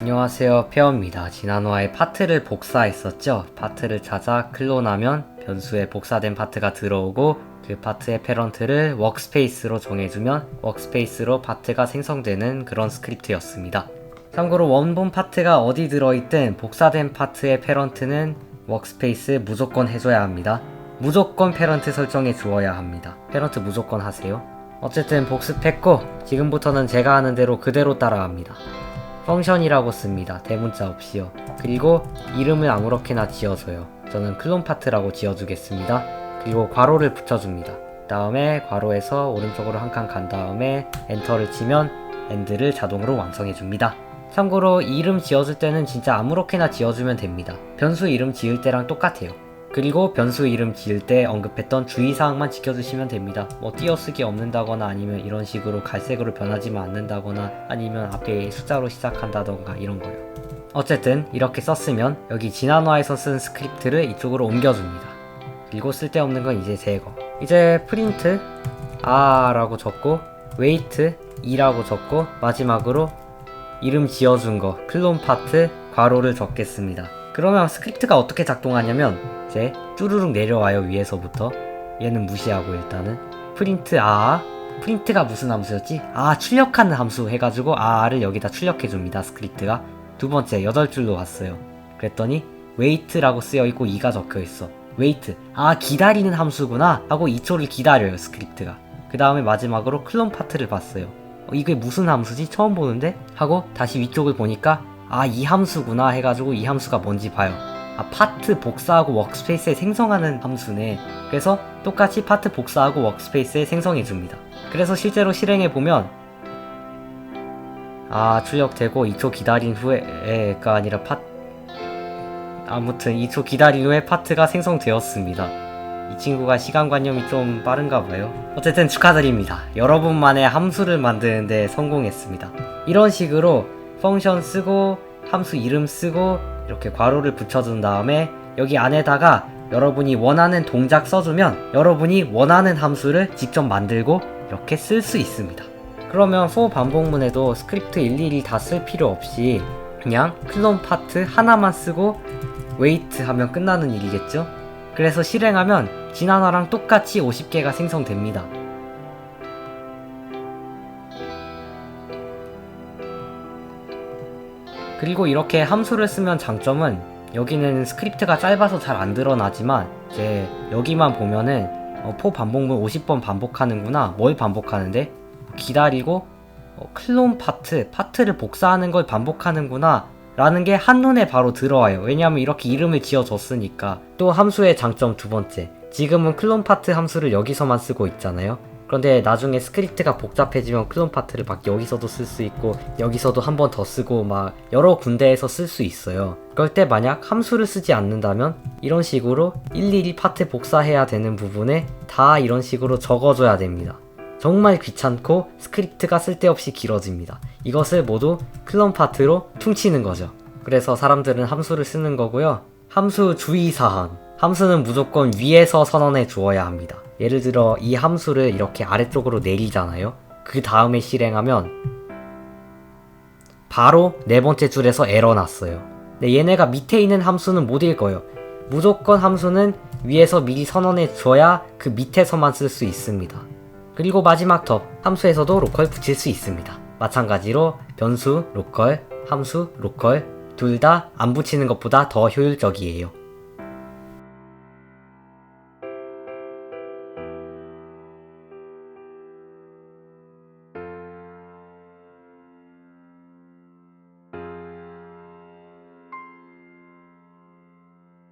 안녕하세요 페어입니다. 지난화에 파트를 복사했었죠? 파트를 찾아 클론하면 변수에 복사된 파트가 들어오고 그 파트의 패런트를 워크스페이스로 정해주면 워크스페이스로 파트가 생성되는 그런 스크립트였습니다. 참고로 원본 파트가 어디 들어있든 복사된 파트의 패런트는 워크스페이스 무조건 해줘야 합니다. 무조건 패런트 설정해 주어야 합니다. 패런트 무조건 하세요. 어쨌든 복습했고 지금부터는 제가 하는 대로 그대로 따라갑니다 펑션이라고 씁니다. 대문자 없이요. 그리고 이름을 아무렇게나 지어줘요. 저는 클론 파트라고 지어주겠습니다. 그리고 괄호를 붙여줍니다. 다음에 괄호에서 오른쪽으로 한 칸 간 다음에 엔터를 치면 엔드를 자동으로 완성해줍니다. 참고로 이름 지어줄 때는 진짜 아무렇게나 지어주면 됩니다. 변수 이름 지을 때랑 똑같아요. 그리고 변수 이름 지을 때 언급했던 주의사항만 지켜주시면 됩니다. 뭐 띄어쓰기 없는다거나 아니면 이런 식으로 갈색으로 변하지만 않는다거나 아니면 앞에 숫자로 시작한다던가 이런 거요. 어쨌든 이렇게 썼으면 여기 지난화에서 쓴 스크립트를 이쪽으로 옮겨줍니다. 그리고 쓸데없는 건 이제 제거. 이제 프린트 아 라고 적고 웨이트 2라고 적고 마지막으로 이름 지어준 거 클론 파트 괄호를 적겠습니다. 그러면 스크립트가 어떻게 작동하냐면 이제 쭈루룩 내려와요 위에서부터 얘는 무시하고 일단은 프린트 아 프린트가 무슨 함수였지? 아 출력하는 함수 해가지고 아를 여기다 출력해 줍니다 스크립트가 두 번째 여덟 줄로 왔어요 그랬더니 wait라고 쓰여 있고 2가 적혀 있어 wait 아 기다리는 함수구나 하고 2초를 기다려요 스크립트가 그 다음에 마지막으로 클론 파트를 봤어요 어, 이게 무슨 함수지? 처음 보는데? 하고 다시 위쪽을 보니까 아 이 함수구나 해가지고 이 함수가 뭔지 봐요. 아 파트 복사하고 워크스페이스에 생성하는 함수네. 그래서 똑같이 파트 복사하고 워크스페이스에 생성해 줍니다. 그래서 실제로 실행해 보면 아 출력되고 2초 기다린 후에가 아니라 파 아무튼 2초 기다린 후에 파트가 생성되었습니다. 이 친구가 시간관념이 좀 빠른가 봐요. 어쨌든 축하드립니다. 여러분만의 함수를 만드는데 성공했습니다. 이런 식으로 펑션 쓰고 함수 이름 쓰고 이렇게 괄호를 붙여준 다음에 여기 안에다가 여러분이 원하는 동작 써주면 여러분이 원하는 함수를 직접 만들고 이렇게 쓸 수 있습니다. 그러면 for 반복문에도 스크립트 일일이 다 쓸 필요 없이 그냥 클론 파트 하나만 쓰고 wait 하면 끝나는 일이겠죠? 그래서 실행하면 지난화랑 똑같이 50개가 생성됩니다. 그리고 이렇게 함수를 쓰면 장점은 여기는 스크립트가 짧아서 잘 안 드러나지만 이제 여기만 보면은 어, 포 반복문 50번 반복하는구나 뭘 반복하는데? 기다리고 어, 클론 파트 파트를 복사하는 걸 반복하는구나 라는 게 한눈에 바로 들어와요. 왜냐하면 이렇게 이름을 지어줬으니까. 또 함수의 장점 두 번째. 지금은 클론 파트 함수를 여기서만 쓰고 있잖아요 그런데 나중에 스크립트가 복잡해지면 클론 파트를 막 여기서도 쓸 수 있고 여기서도 한 번 더 쓰고 막 여러 군데에서 쓸 수 있어요. 그럴 때 만약 함수를 쓰지 않는다면 이런 식으로 일일이 파트 복사해야 되는 부분에 다 이런 식으로 적어줘야 됩니다. 정말 귀찮고 스크립트가 쓸데없이 길어집니다. 이것을 모두 클론 파트로 퉁치는 거죠. 그래서 사람들은 함수를 쓰는 거고요. 함수 주의사항. 함수는 무조건 위에서 선언해 주어야 합니다. 예를 들어 이 함수를 이렇게 아래쪽으로 내리잖아요. 그 다음에 실행하면 바로 네 번째 줄에서 에러 났어요. 근데 얘네가 밑에 있는 함수는 못 읽어요. 무조건 함수는 위에서 미리 선언해 줘야 그 밑에서만 쓸 수 있습니다. 그리고 마지막 더 함수에서도 로컬 붙일 수 있습니다. 마찬가지로 변수, 로컬, 함수, 로컬 둘 다 안 붙이는 것보다 더 효율적이에요.